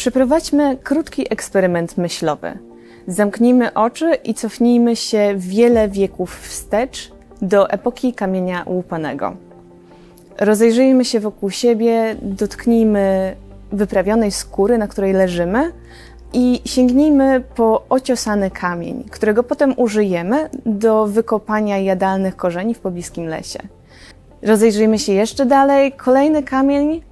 Przeprowadźmy krótki eksperyment myślowy. Zamknijmy oczy i cofnijmy się wiele wieków wstecz do epoki kamienia łupanego. Rozejrzyjmy się wokół siebie, dotknijmy wyprawionej skóry, na której leżymy i sięgnijmy po ociosany kamień, którego potem użyjemy do wykopania jadalnych korzeni w pobliskim lesie. Rozejrzyjmy się jeszcze dalej. Kolejny kamień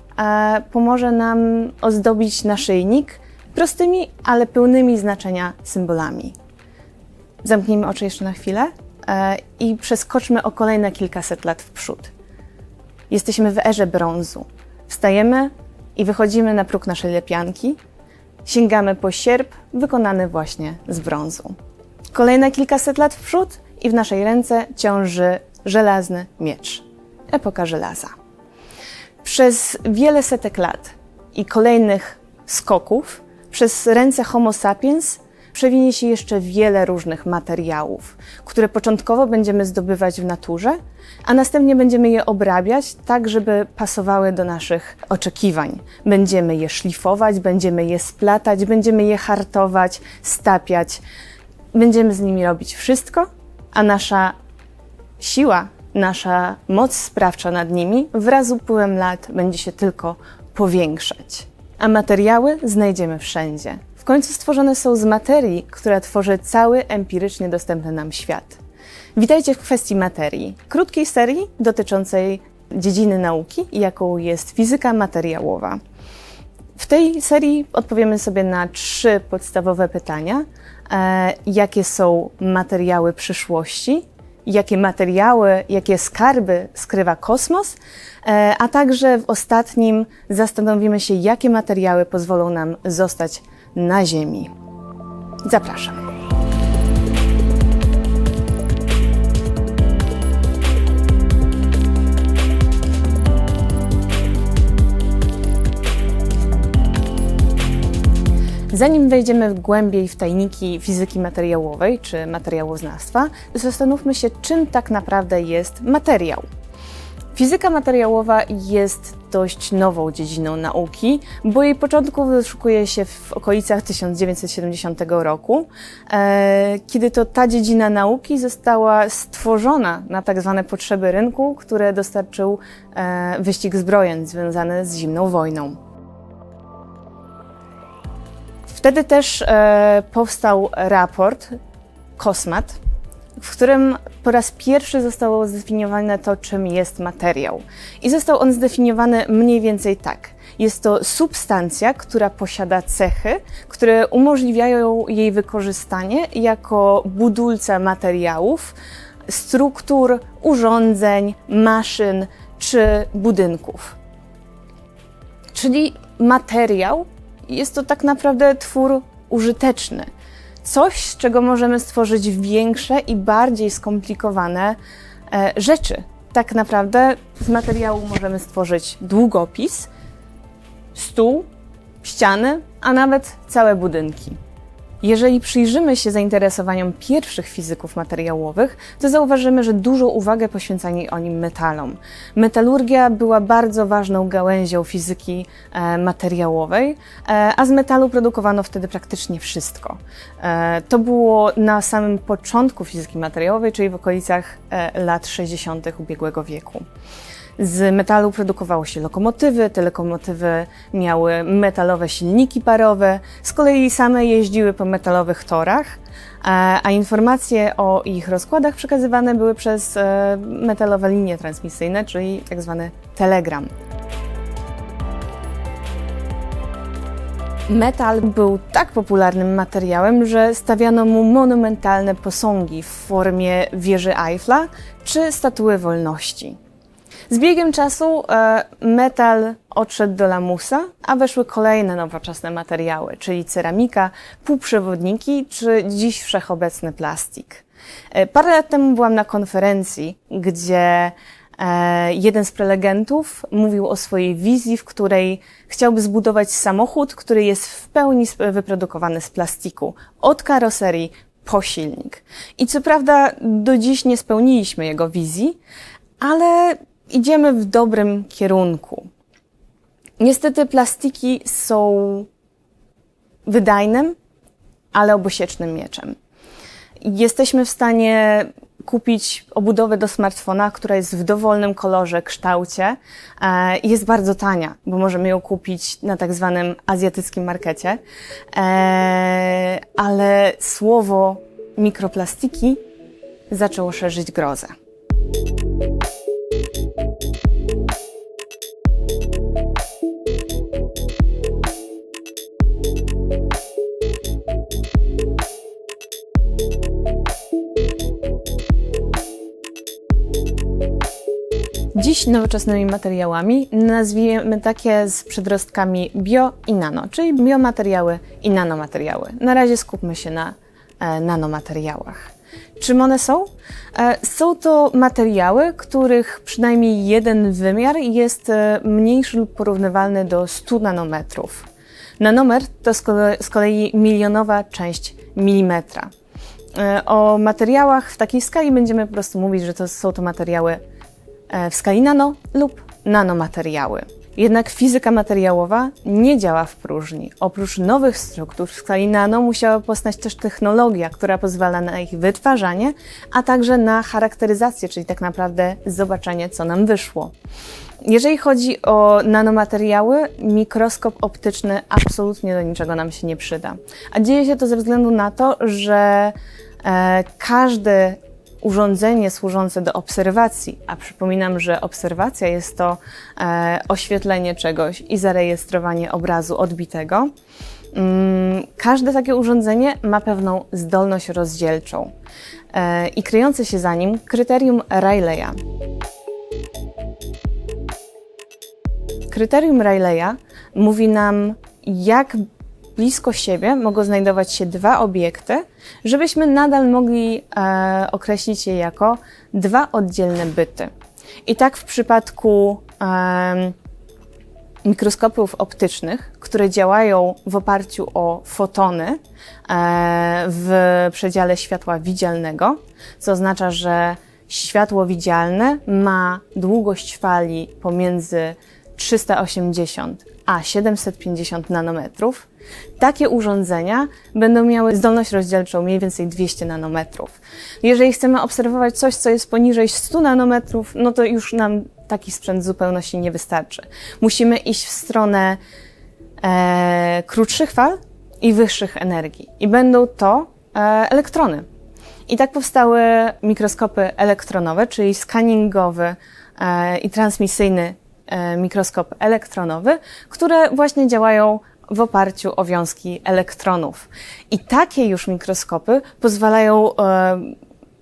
pomoże nam ozdobić naszyjnik prostymi, ale pełnymi znaczenia symbolami. Zamknijmy oczy jeszcze na chwilę e, i przeskoczmy o kolejne kilkaset lat w przód. Jesteśmy w erze brązu. Wstajemy i wychodzimy na próg naszej lepianki. Sięgamy po sierp wykonany właśnie z brązu. Kolejne kilkaset lat w przód i w naszej ręce ciąży żelazny miecz. Epoka żelaza. Przez wiele setek lat i kolejnych skoków przez ręce Homo sapiens przewinie się jeszcze wiele różnych materiałów, które początkowo będziemy zdobywać w naturze, a następnie będziemy je obrabiać tak, żeby pasowały do naszych oczekiwań. Będziemy je szlifować, będziemy je splatać, będziemy je hartować, stapiać. Będziemy z nimi robić wszystko, a nasza siła, nasza moc sprawcza nad nimi wraz z upływem lat będzie się tylko powiększać. A materiały znajdziemy wszędzie. W końcu stworzone są z materii, która tworzy cały empirycznie dostępny nam świat. Witajcie w kwestii materii, krótkiej serii dotyczącej dziedziny nauki, jaką jest fizyka materiałowa. W tej serii odpowiemy sobie na trzy podstawowe pytania: e, jakie są materiały przyszłości, jakie materiały, jakie skarby skrywa kosmos, e, a także w ostatnim zastanowimy się, jakie materiały pozwolą nam zostać na Ziemi. Zapraszam. Zanim wejdziemy głębiej w tajniki fizyki materiałowej czy materiałoznawstwa, zastanówmy się, czym tak naprawdę jest materiał. Fizyka materiałowa jest dość nową dziedziną nauki, bo jej początku wyszukuje się w okolicach 1970 roku, e, kiedy to ta dziedzina nauki została stworzona na tak zwane potrzeby rynku, które dostarczył e, wyścig zbrojeń związany z zimną wojną. Wtedy też e, powstał raport Kosmat, w którym po raz pierwszy zostało zdefiniowane to, czym jest materiał. I został on zdefiniowany mniej więcej tak. Jest to substancja, która posiada cechy, które umożliwiają jej wykorzystanie jako budulca materiałów, struktur, urządzeń, maszyn czy budynków. Czyli materiał jest to tak naprawdę twór użyteczny. Coś, z czego możemy stworzyć większe i bardziej skomplikowane e, rzeczy. Tak naprawdę z materiału możemy stworzyć długopis, stół, ściany, a nawet całe budynki. Jeżeli przyjrzymy się zainteresowaniom pierwszych fizyków materiałowych, to zauważymy, że dużą uwagę poświęcali oni metalom. Metalurgia była bardzo ważną gałęzią fizyki e, materiałowej, e, a z metalu produkowano wtedy praktycznie wszystko. E, to było na samym początku fizyki materiałowej, czyli w okolicach lat 60. ubiegłego wieku. Z metalu produkowało się lokomotywy, te lokomotywy miały metalowe silniki parowe, z kolei same jeździły po metalowych torach, a, a informacje o ich rozkładach przekazywane były przez e, metalowe linie transmisyjne, czyli tak zwany telegram. Metal był tak popularnym materiałem, że stawiano mu monumentalne posągi w formie wieży Eiffla czy statuły wolności. Z biegiem czasu e, metal odszedł do lamusa, a weszły kolejne nowoczesne materiały, czyli ceramika, półprzewodniki czy dziś wszechobecny plastik. E, parę lat temu byłam na konferencji, gdzie e, jeden z prelegentów mówił o swojej wizji, w której chciałby zbudować samochód, który jest w pełni wyprodukowany z plastiku, od karoserii po silnik. I co prawda do dziś nie spełniliśmy jego wizji, ale idziemy w dobrym kierunku. Niestety plastiki są wydajnym, ale obosiecznym mieczem. Jesteśmy w stanie kupić obudowę do smartfona, która jest w dowolnym kolorze, kształcie e, i jest bardzo tania, bo możemy ją kupić na tak zwanym azjatyckim markecie. E, ale słowo mikroplastiki zaczęło szerzyć grozę. Dziś nowoczesnymi materiałami nazwijemy takie z przedrostkami bio i nano, czyli biomateriały i nanomateriały. Na razie skupmy się na e, nanomateriałach. Czym one są? E, są to materiały, których przynajmniej jeden wymiar jest e, mniejszy lub porównywalny do 100 nanometrów. Nanometr to z kolei, z kolei milionowa część milimetra. E, O materiałach w takiej skali będziemy po prostu mówić, że to są to materiały w skali nano lub nanomateriały. Jednak fizyka materiałowa nie działa w próżni. Oprócz nowych struktur w skali nano musiała powstać też technologia, która pozwala na ich wytwarzanie, a także na charakteryzację, czyli tak naprawdę zobaczenie, co nam wyszło. Jeżeli chodzi o nanomateriały, mikroskop optyczny absolutnie do niczego nam się nie przyda. A dzieje się to ze względu na to, że e, każde urządzenie służące do obserwacji, a przypominam, że obserwacja jest to e, oświetlenie czegoś i zarejestrowanie obrazu odbitego. Mm, każde takie urządzenie ma pewną zdolność rozdzielczą e, i kryjące się za nim kryterium Rayleigha. Kryterium Rayleigha mówi nam, jak blisko siebie mogą znajdować się dwa obiekty, żebyśmy nadal mogli e, określić je jako dwa oddzielne byty. I tak w przypadku em, mikroskopów optycznych, które działają w oparciu o fotony e, w przedziale światła widzialnego, co oznacza, że światło widzialne ma długość fali pomiędzy 380 a 750 nanometrów. Takie urządzenia będą miały zdolność rozdzielczą mniej więcej 200 nanometrów. Jeżeli chcemy obserwować coś, co jest poniżej 100 nanometrów, no to już nam taki sprzęt w zupełności nie wystarczy. Musimy iść w stronę e, krótszych fal i wyższych energii. I będą to e, elektrony. I tak powstały mikroskopy elektronowe, czyli skaningowy e, i transmisyjny mikroskop elektronowy, które właśnie działają w oparciu o wiązki elektronów. I takie już mikroskopy pozwalają e,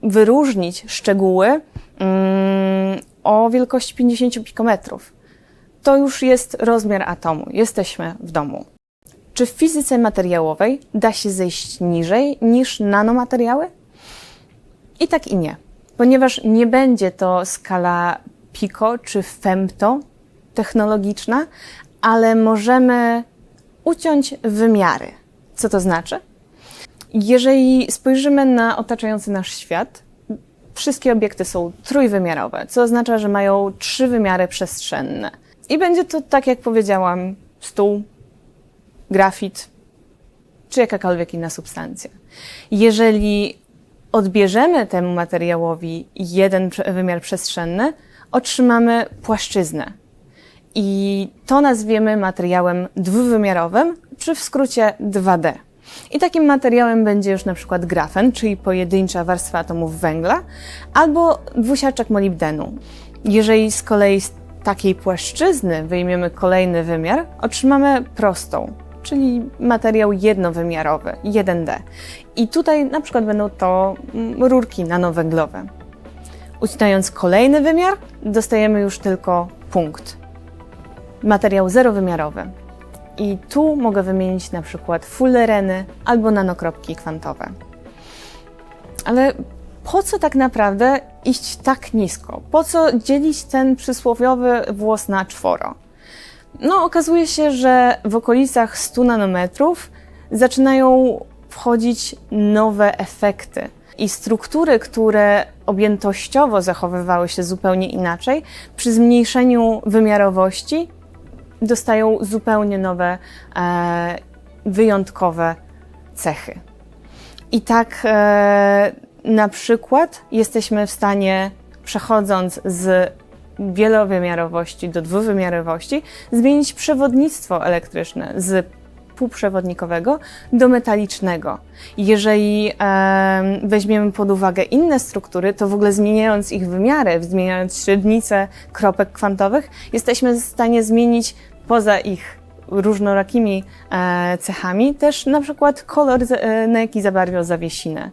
wyróżnić szczegóły mm, o wielkości 50 pikometrów. To już jest rozmiar atomu. Jesteśmy w domu. Czy w fizyce materiałowej da się zejść niżej niż nanomateriały? I tak i nie, ponieważ nie będzie to skala pico czy femto technologiczna, ale możemy uciąć wymiary. Co to znaczy? Jeżeli spojrzymy na otaczający nasz świat, wszystkie obiekty są trójwymiarowe, co oznacza, że mają trzy wymiary przestrzenne. I będzie to, tak jak powiedziałam, stół, grafit czy jakakolwiek inna substancja. Jeżeli odbierzemy temu materiałowi jeden wymiar przestrzenny, otrzymamy płaszczyznę. I to nazwiemy materiałem dwuwymiarowym, czy w skrócie 2D. I takim materiałem będzie już na przykład grafen, czyli pojedyncza warstwa atomów węgla, albo dwusiarczek molibdenu. Jeżeli z kolei z takiej płaszczyzny wyjmiemy kolejny wymiar, otrzymamy prostą, czyli materiał jednowymiarowy, 1D. I tutaj na przykład będą to mm, rurki nanowęglowe. Ucinając kolejny wymiar, dostajemy już tylko punkt. Materiał zerowymiarowy. I tu mogę wymienić na przykład fullereny albo nanokropki kwantowe. Ale po co tak naprawdę iść tak nisko? Po co dzielić ten przysłowiowy włos na czworo? No, okazuje się, że w okolicach 100 nanometrów zaczynają wchodzić nowe efekty. I struktury, które objętościowo zachowywały się zupełnie inaczej, przy zmniejszeniu wymiarowości dostają zupełnie nowe e, wyjątkowe cechy. I tak e, na przykład jesteśmy w stanie, przechodząc z wielowymiarowości do dwuwymiarowości, zmienić przewodnictwo elektryczne z półprzewodnikowego do metalicznego. Jeżeli e, weźmiemy pod uwagę inne struktury, to w ogóle zmieniając ich wymiary, zmieniając średnice kropek kwantowych, jesteśmy w stanie zmienić poza ich różnorakimi e, cechami też na przykład kolor, e, na jaki zabarwią zawiesinę.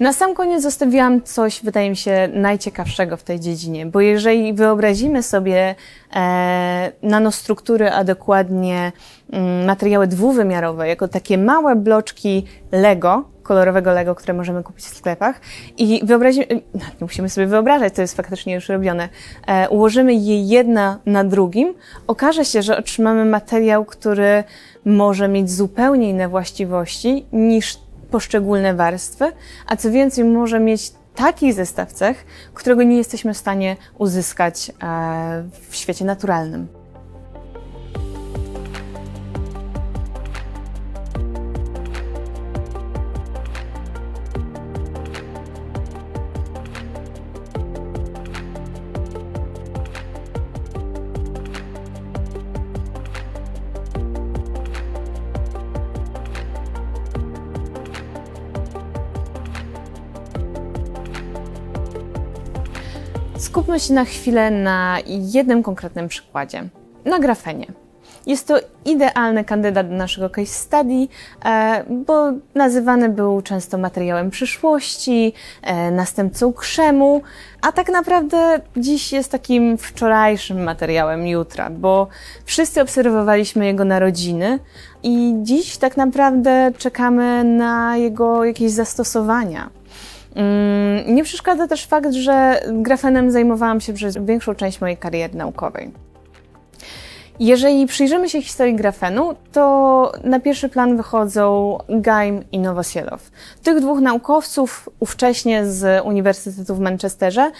Na sam koniec zostawiłam coś, wydaje mi się, najciekawszego w tej dziedzinie, bo jeżeli wyobrazimy sobie e, nanostruktury, a dokładnie mm, materiały dwuwymiarowe, jako takie małe bloczki Lego, kolorowego Lego, które możemy kupić w sklepach i wyobrazimy, no, nie musimy sobie wyobrażać, to jest faktycznie już robione, e, ułożymy je jedna na drugim, okaże się, że otrzymamy materiał, który może mieć zupełnie inne właściwości niż poszczególne warstwy, a co więcej, może mieć taki zestaw cech, którego nie jesteśmy w stanie uzyskać e, w świecie naturalnym. Skupmy się na chwilę na jednym konkretnym przykładzie na grafenie. Jest to idealny kandydat do naszego case study, e, bo nazywany był często materiałem przyszłości, e, następcą krzemu, a tak naprawdę dziś jest takim wczorajszym materiałem jutra, bo wszyscy obserwowaliśmy jego narodziny i dziś tak naprawdę czekamy na jego jakieś zastosowania. Mm, nie przeszkadza też fakt, że grafenem zajmowałam się przez większą część mojej kariery naukowej. Jeżeli przyjrzymy się historii grafenu, to na pierwszy plan wychodzą Gaim i Nowosielow. Tych dwóch naukowców ówcześnie z Uniwersytetu w Manchesterze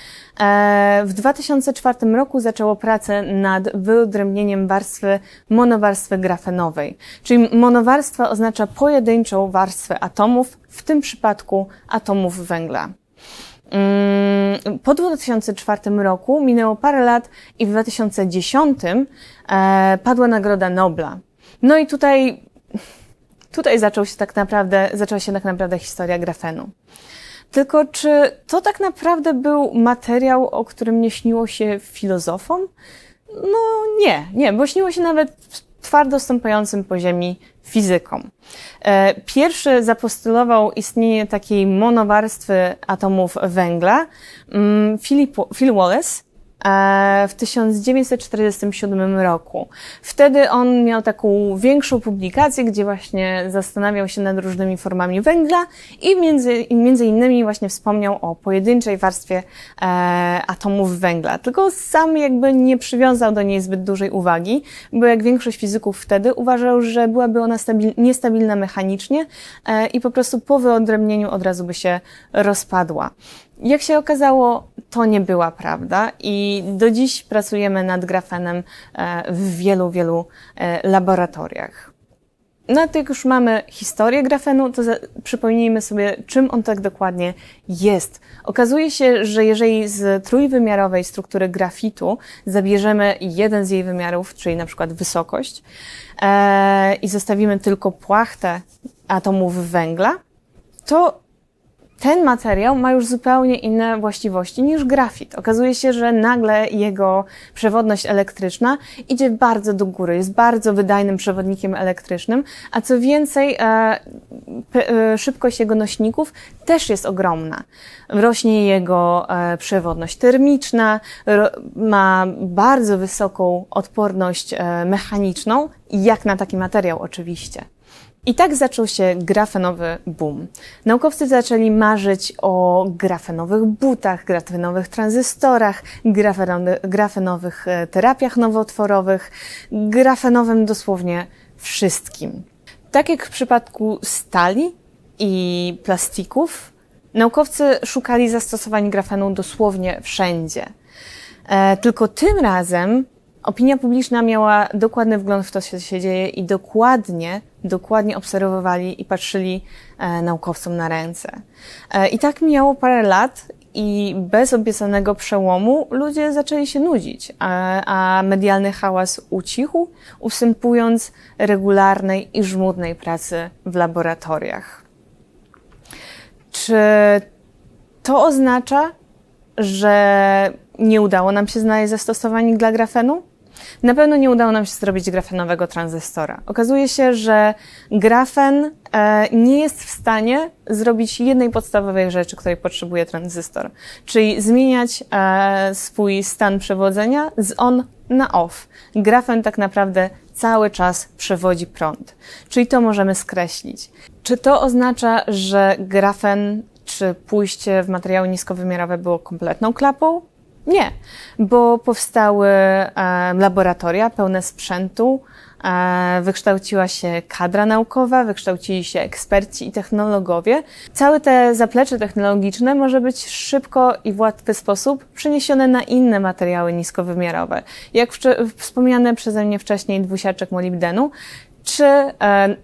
e, w 2004 roku zaczęło pracę nad wyodrębnieniem warstwy monowarstwy grafenowej. Czyli monowarstwa oznacza pojedynczą warstwę atomów, w tym przypadku atomów węgla. Mm, po 2004 roku minęło parę lat i w 2010 e, padła Nagroda Nobla. No i tutaj, tutaj zaczął się tak naprawdę, zaczęła się tak naprawdę historia grafenu. Tylko czy to tak naprawdę był materiał, o którym nie śniło się filozofom? No nie, nie, bo śniło się nawet twardo stąpającym po ziemi fizykom. E, pierwszy zapostulował istnienie takiej monowarstwy atomów węgla mm, Philip, Phil Wallace, w 1947 roku. Wtedy on miał taką większą publikację, gdzie właśnie zastanawiał się nad różnymi formami węgla i między, między innymi właśnie wspomniał o pojedynczej warstwie e, atomów węgla. Tylko sam jakby nie przywiązał do niej zbyt dużej uwagi, bo jak większość fizyków wtedy uważał, że byłaby ona stabil, niestabilna mechanicznie e, i po prostu po wyodrębnieniu od razu by się rozpadła. Jak się okazało, to nie była prawda i do dziś pracujemy nad grafenem e, w wielu, wielu e, laboratoriach. No a jak już mamy historię grafenu, to przypomnijmy sobie, czym on tak dokładnie jest. Okazuje się, że jeżeli z trójwymiarowej struktury grafitu zabierzemy jeden z jej wymiarów, czyli na przykład wysokość, e, i zostawimy tylko płachtę atomów węgla, to ten materiał ma już zupełnie inne właściwości niż grafit. Okazuje się, że nagle jego przewodność elektryczna idzie bardzo do góry, jest bardzo wydajnym przewodnikiem elektrycznym, a co więcej, e, e, szybkość jego nośników też jest ogromna. Rośnie jego e, przewodność termiczna, ma bardzo wysoką odporność mechaniczną, jak na taki materiał oczywiście. I tak zaczął się grafenowy boom. Naukowcy zaczęli marzyć o grafenowych butach, grafenowych tranzystorach, grafenowych e, terapiach nowotworowych, grafenowym dosłownie wszystkim. Tak jak w przypadku stali i plastików, naukowcy szukali zastosowań grafenu dosłownie wszędzie. E, tylko tym razem Opinia publiczna miała dokładny wgląd w to, co się dzieje i dokładnie, dokładnie obserwowali i patrzyli e, naukowcom na ręce. E, I tak mijało parę lat i bez obiecanego przełomu ludzie zaczęli się nudzić, a, a medialny hałas ucichł, ustępując regularnej i żmudnej pracy w laboratoriach. Czy to oznacza, że nie udało nam się znaleźć zastosowań dla grafenu? Na pewno nie udało nam się zrobić grafenowego tranzystora. Okazuje się, że grafen e, nie jest w stanie zrobić jednej podstawowej rzeczy, której potrzebuje tranzystor, czyli zmieniać e, swój stan przewodzenia z on na off. Grafen tak naprawdę cały czas przewodzi prąd, czyli to możemy skreślić. Czy to oznacza, że grafen czy pójście w materiały niskowymiarowe było kompletną klapą? Nie, bo powstały laboratoria pełne sprzętu, wykształciła się kadra naukowa, wykształcili się eksperci i technologowie. Całe te zaplecze technologiczne może być szybko i w łatwy sposób przeniesione na inne materiały niskowymiarowe, jak wspomniane przeze mnie wcześniej dwusiarczek molibdenu, czy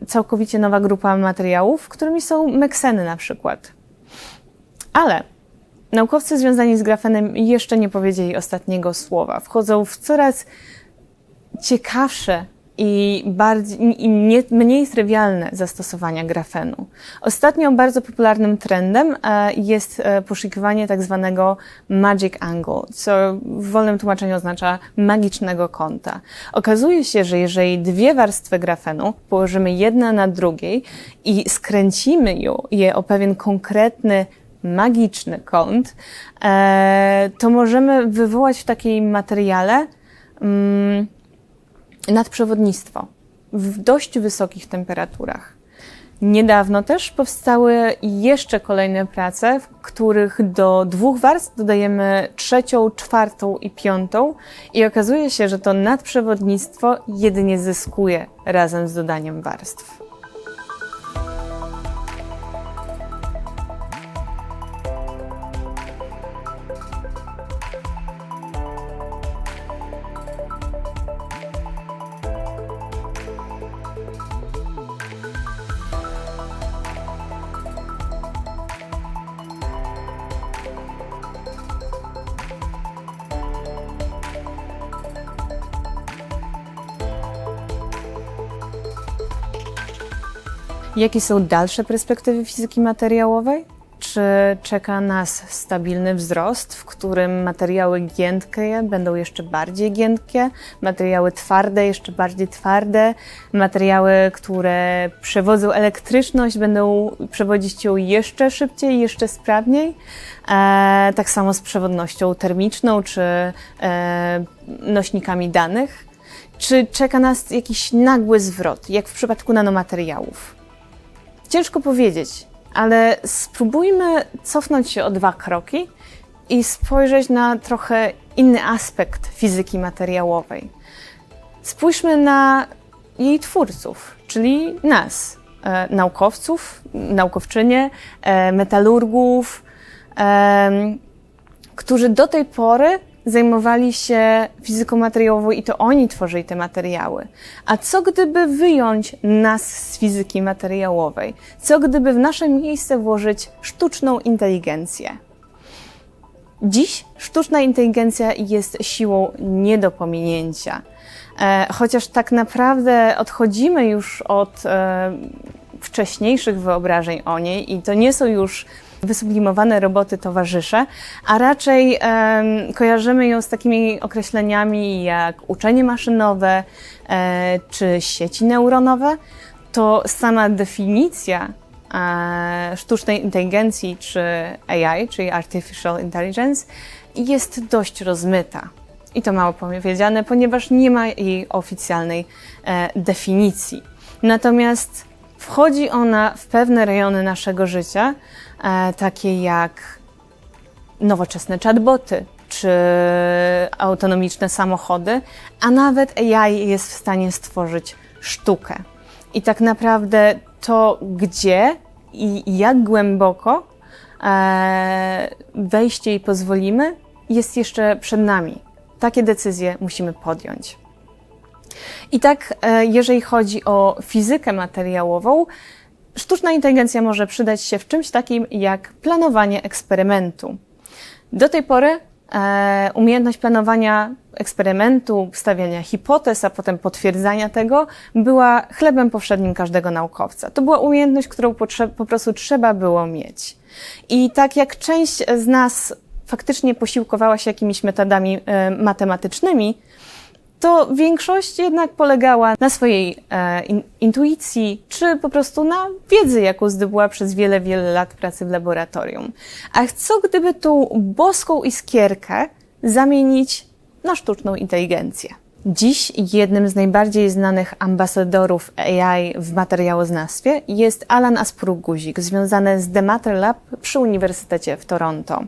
całkowicie nowa grupa materiałów, którymi są mekseny na przykład. Ale naukowcy związani z grafenem jeszcze nie powiedzieli ostatniego słowa. Wchodzą w coraz ciekawsze i, bardziej, i nie, mniej trywialne zastosowania grafenu. Ostatnio bardzo popularnym trendem e, jest e, poszukiwanie tak zwanego magic angle, co w wolnym tłumaczeniu oznacza magicznego kąta. Okazuje się, że jeżeli dwie warstwy grafenu położymy jedna na drugiej i skręcimy je o pewien konkretny magiczny kąt, e, to możemy wywołać w takim materiale mm, nadprzewodnictwo w dość wysokich temperaturach. Niedawno też powstały jeszcze kolejne prace, w których do dwóch warstw dodajemy trzecią, czwartą i piątą i okazuje się, że to nadprzewodnictwo jedynie zyskuje razem z dodaniem warstw. Jakie są dalsze perspektywy fizyki materiałowej? Czy czeka nas stabilny wzrost, w którym materiały giętkie będą jeszcze bardziej giętkie, materiały twarde jeszcze bardziej twarde, materiały, które przewodzą elektryczność, będą przewodzić ją jeszcze szybciej, jeszcze sprawniej? E, tak samo z przewodnością termiczną czy e, nośnikami danych. Czy czeka nas jakiś nagły zwrot, jak w przypadku nanomateriałów? Ciężko powiedzieć, ale spróbujmy cofnąć się o dwa kroki i spojrzeć na trochę inny aspekt fizyki materiałowej. Spójrzmy na jej twórców, czyli nas, e, naukowców, naukowczynie, e, metalurgów, e, którzy do tej pory zajmowali się fizyką materiałową i to oni tworzyli te materiały. A co gdyby wyjąć nas z fizyki materiałowej? Co gdyby w nasze miejsce włożyć sztuczną inteligencję? Dziś sztuczna inteligencja jest siłą nie do pominięcia. E, chociaż tak naprawdę odchodzimy już od e, wcześniejszych wyobrażeń o niej i to nie są już wysublimowane roboty towarzysze, a raczej e, kojarzymy ją z takimi określeniami jak uczenie maszynowe e, czy sieci neuronowe, to sama definicja e, sztucznej inteligencji czy AI, czyli Artificial Intelligence, jest dość rozmyta. I to mało powiedziane, ponieważ nie ma jej oficjalnej e, definicji. Natomiast wchodzi ona w pewne rejony naszego życia, takie jak nowoczesne chatboty czy autonomiczne samochody, a nawet AI jest w stanie stworzyć sztukę. I tak naprawdę to, gdzie i jak głęboko e, wejście jej pozwolimy, jest jeszcze przed nami. takie decyzje musimy podjąć. I tak, e, jeżeli chodzi o fizykę materiałową, sztuczna inteligencja może przydać się w czymś takim jak planowanie eksperymentu. Do tej pory e, umiejętność planowania eksperymentu, stawiania hipotez, a potem potwierdzania tego była chlebem powszednim każdego naukowca. To była umiejętność, którą po prostu trzeba było mieć. I tak jak część z nas faktycznie posiłkowała się jakimiś metodami e, matematycznymi, to większość jednak polegała na swojej e, in, intuicji, czy po prostu na wiedzy, jaką zdobyła przez wiele, wiele lat pracy w laboratorium. A co gdyby tą boską iskierkę zamienić na sztuczną inteligencję? Dziś jednym z najbardziej znanych ambasadorów AI w materiałoznawstwie jest Alan Aspruguzik, związany z The Matter Lab przy Uniwersytecie w Toronto.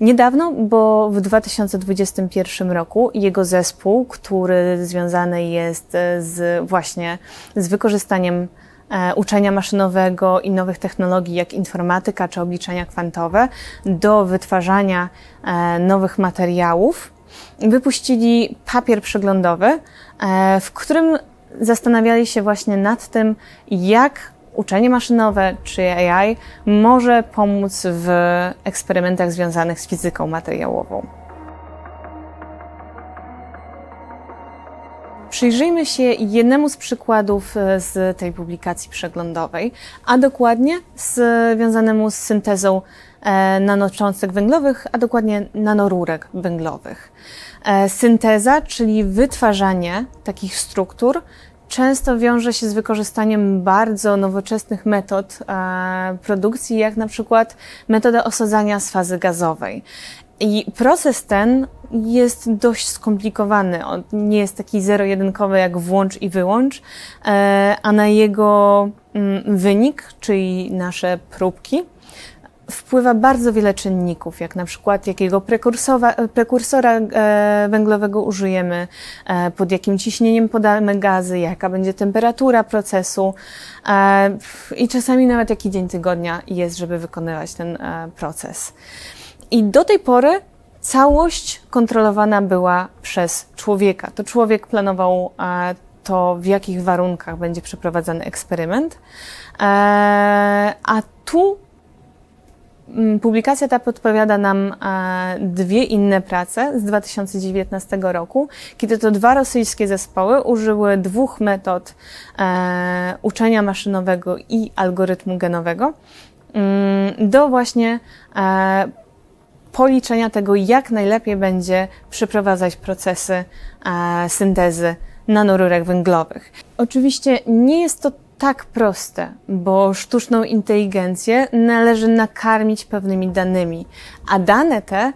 Niedawno, bo w 2021 roku jego zespół, który związany jest e, z właśnie z wykorzystaniem e, uczenia maszynowego i nowych technologii jak informatyka czy obliczenia kwantowe do wytwarzania e, nowych materiałów, wypuścili papier przeglądowy, w którym zastanawiali się właśnie nad tym, jak uczenie maszynowe czy AI może pomóc w eksperymentach związanych z fizyką materiałową. Przyjrzyjmy się jednemu z przykładów e, z tej publikacji przeglądowej, a dokładnie związanemu z syntezą e, nanocząstek węglowych, a dokładnie nanorurek węglowych. E, synteza, czyli wytwarzanie takich struktur, często wiąże się z wykorzystaniem bardzo nowoczesnych metod e, produkcji, jak na przykład metoda osadzania z fazy gazowej. I proces ten jest dość skomplikowany. On nie jest taki zero-jedynkowy jak włącz i wyłącz, e, a na jego mm, wynik, czyli nasze próbki, wpływa bardzo wiele czynników, jak na przykład jakiego prekursora e, węglowego użyjemy, e, pod jakim ciśnieniem podamy gazy, jaka będzie temperatura procesu e, i czasami nawet jaki dzień tygodnia jest, żeby wykonywać ten proces. I do tej pory całość kontrolowana była przez człowieka. To człowiek planował to, w jakich warunkach będzie przeprowadzany eksperyment, a tu publikacja ta podpowiada nam e, dwie inne prace z 2019 roku, kiedy to dwa rosyjskie zespoły użyły dwóch metod e, uczenia maszynowego i algorytmu genowego mm, do właśnie e, policzenia tego, jak najlepiej będzie przeprowadzać procesy syntezy nanorurek węglowych. Oczywiście nie jest to tak proste, bo sztuczną inteligencję należy nakarmić pewnymi danymi, a dane te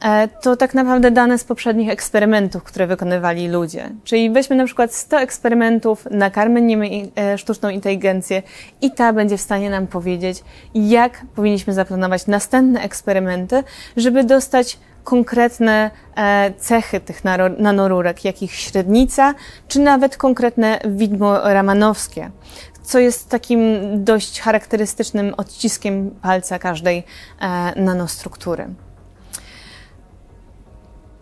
e, to tak naprawdę dane z poprzednich eksperymentów, które wykonywali ludzie. Czyli weźmy na przykład 100 eksperymentów, nakarmy nimi e, sztuczną inteligencję i ta będzie w stanie nam powiedzieć, jak powinniśmy zaplanować następne eksperymenty, żeby dostać konkretne e, cechy tych nanorurek, jak ich średnica, czy nawet konkretne widmo ramanowskie, co jest takim dość charakterystycznym odciskiem palca każdej e, nanostruktury.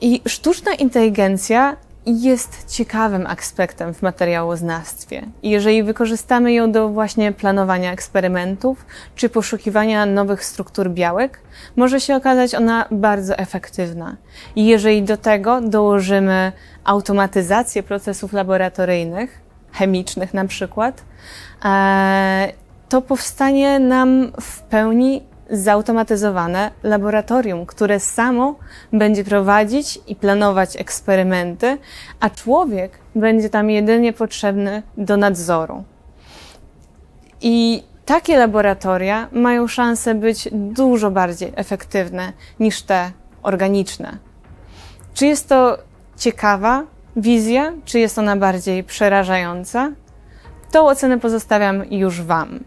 I sztuczna inteligencja jest ciekawym aspektem w materiałoznawstwie. Jeżeli wykorzystamy ją do właśnie planowania eksperymentów czy poszukiwania nowych struktur białek, może się okazać ona bardzo efektywna. I jeżeli do tego dołożymy automatyzację procesów laboratoryjnych, chemicznych na przykład, e, to powstanie nam w pełni zautomatyzowane laboratorium, które samo będzie prowadzić i planować eksperymenty, a człowiek będzie tam jedynie potrzebny do nadzoru. I takie laboratoria mają szansę być dużo bardziej efektywne niż te organiczne. Czy jest to ciekawa wizja, czy jest ona bardziej przerażająca? Tą ocenę pozostawiam już Wam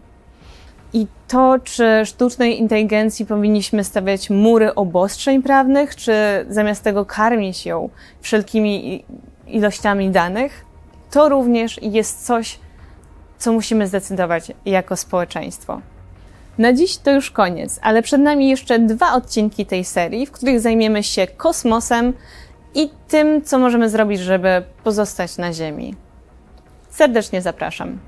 i to, czy sztucznej inteligencji powinniśmy stawiać mury obostrzeń prawnych, czy zamiast tego karmić ją wszelkimi ilościami danych, to również jest coś, co musimy zdecydować jako społeczeństwo. Na dziś to już koniec, ale przed nami jeszcze dwa odcinki tej serii, w których zajmiemy się kosmosem i tym, co możemy zrobić, żeby pozostać na Ziemi. Serdecznie zapraszam.